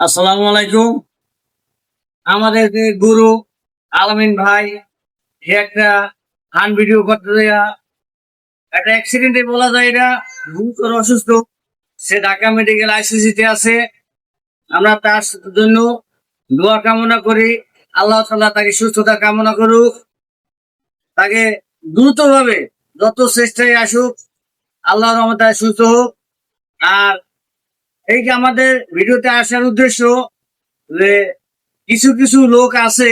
আসসালামু আলাইকুম। আমাদের যে গুরু আলামিন ভাই, সে একটা হান ভিডিও করতে দেয়া একটা অ্যাক্সিডেন্টে বলা যায় এটা গুরুতর অসুস্থ। সে ঢাকা মেডিকেল আইসিসিতে আছে। আমরা তার জন্য দোয়া কামনা করি। আল্লাহ তাআলা তাকে সুস্থতা কামনা করুক। তাকে দ্রুতভাবে যত চেষ্টায় আসুক আল্লাহ রহমতায় সুস্থ হোক। আর এই যে আমাদের ভিডিওতে আসার উদ্দেশ্য যে কিছু কিছু লোক আছে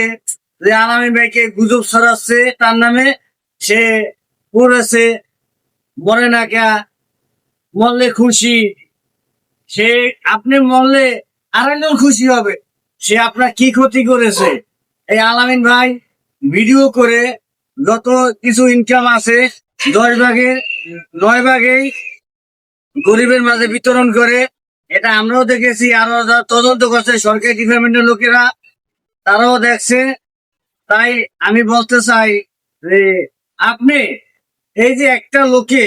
যে আলামী ভাইকে গুজব ছড়াচ্ছে, তার নামে সে পড়েছে, মরে না কে মরলে খুশি। সে আপনি মরলে আরেকজন খুশি হবে। সে আপনার কি ক্ষতি করেছে? এই আলামিন ভাই ভিডিও করে যত কিছু ইনকাম আছে, দশ ভাগে নয় ভাগেই গরিবের মাঝে বিতরণ করে। এটা আমরাও দেখেছি, আরও তদন্ত করছে সরকারি ডিপার্টমেন্টের লোকেরা, তারাও দেখছে। তাই আমি বলতে চাই যে, আপনি এই যে একটা লোকে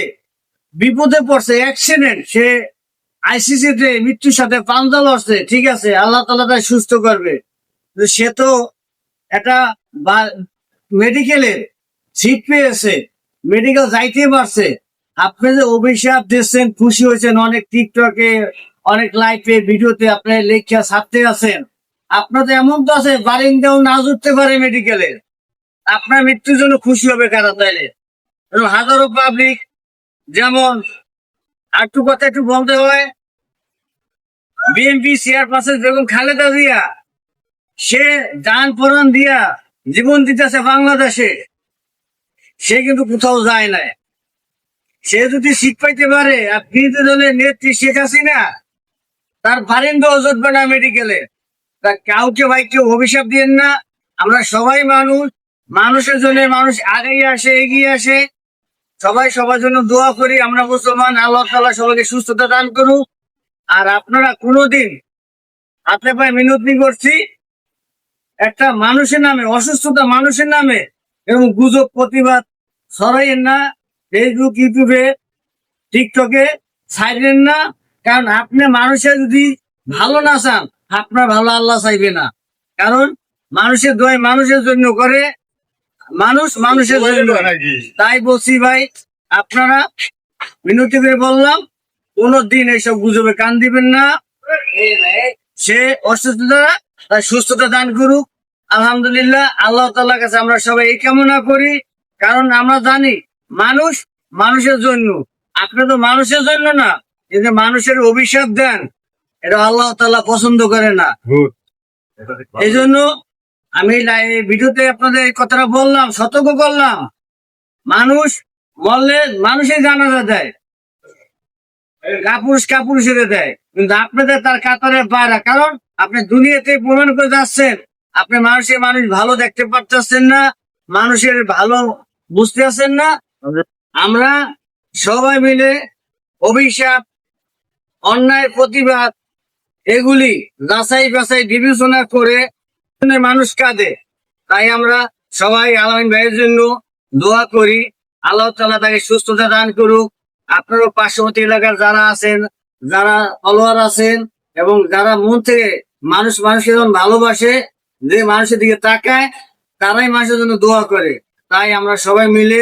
বিপদে পড়ছে অ্যাক্সিডেন্ট সে আইসিসিতে মৃত্যুর সাথে পাঞ্জা লড়ছে, ঠিক আছে, আল্লাহ তালা তাই সুস্থ করবে। সে তো একটা মেডিকেলের সিট পেয়েছে মেডিকেল যাইতে পারছে। আপনি যে অভিশাপ দিচ্ছেন, খুশি হয়েছেন, অনেক টিকটকে অনেক লাইভে ভিডিওতে আপনি লেখা ছাড়তে আছেন। আপনার তো এমন তো আছে, বারিন্দাও না উঠতে পারে মেডিকেলে আপনার মৃত্যুর জন্য খুশি হবে কারা তাইলে? হাজারো পাবলিক যেমন, আর একটু কথা একটু বলতে হয় বিএনপি চেয়ারপারসন বেগম খালেদা জিয়া, সে দান পরাণ দিয়া জীবন দিতেছে বাংলাদেশে। সে কিন্তু কোথাও যায় না সে যদি শিখ পাইতে পারে আর বিরোধী দলের নেত্রী শেখ হাসিনা তার জুটবে না মেডিকেলে তা কাউকে ভাই কেউ অভিশাপ দিয়েন না। আমরা সবাই মানুষ। মানুষের জন্য মানুষ আগেই আসে, এগিয়ে আসে। সবাই সবার জন্য দোয়া করি। আমরা মুসলমান, আল্লাহ তালা সবাইকে সুস্থতা দান করুক। আর আপনারা কোনোদিন হাতে পায়ে মিনতি করছি। একটা মানুষের নামে, অসুস্থতা মানুষের নামে এবং গুজব, প্রতিবাদ ছড়াইয়েন না। ফেসবুক ইউটিউবে টিকটকে ছাড়বেন না। কারণ আপনি মানুষের যদি ভালো না চান আপনার ভালো আল্লাহ চাইবে না। কারণ মানুষের দোয় মানুষের জন্য করে মানুষ মানুষের জন্য। তাই বলছি ভাই আপনারা মিনতি করে বললাম কোন দিন এইসব গুজবে কান দিবেন না। সে অসুস্থতা তার সুস্থতা দান করুক। আলহামদুলিল্লাহ আল্লাহ তাল্লাহ কাছে আমরা সবাই এই কামনা করি। কারণ আমরা জানি মানুষ মানুষের জন্য। আপনি তো মানুষের জন্য না এই যে মানুষের অভিশাপ দেন এটা আল্লাহ তাল্লাহ পছন্দ করে না। এই জন্য আমি ভিডিওতে আপনাদের এই কথাটা বললাম সতর্ক করলাম। মানুষ মরলে মানুষের জানাজা দেয় কাপুরুষ কাপুরুষের দেয়। কিন্তু আপনাদের তার কাতারে পায়রা কারণ আপনি দুনিয়াতে প্রমাণ করে যাচ্ছেন আপনি মানুষের মানুষ ভালো দেখতে পারতেছেন না মানুষের ভালো বুঝতে পারছেন না। আমরা সবাই মিলে অভিশাপ অন্যায় প্রতিবাদ, এগুলি যাচাই বাছাই বিবেচনা করে মানুষ কাঁদে। তাই আমরা সবাই আলামিন ভাইয়ের জন্য দোয়া করি, আল্লাহ তালা তাকে সুস্থতা দান করুক। আপনারও পার্শ্ববর্তী এলাকার যারা আছেন, যারা ফলোয়ার আছেন এবং যারা মন থেকে মানুষ মানুষকে যখন ভালোবাসে, যে মানুষের দিকে তাকায়, তারাই মানুষের জন্য দোয়া করে। তাই আমরা সবাই মিলে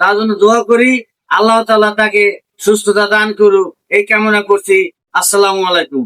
তার জন্য দোয়া করি। আল্লাহ তালা তাকে সুস্থতা দান করুক। এই কামনা করছি। আসসালামু আলাইকুম।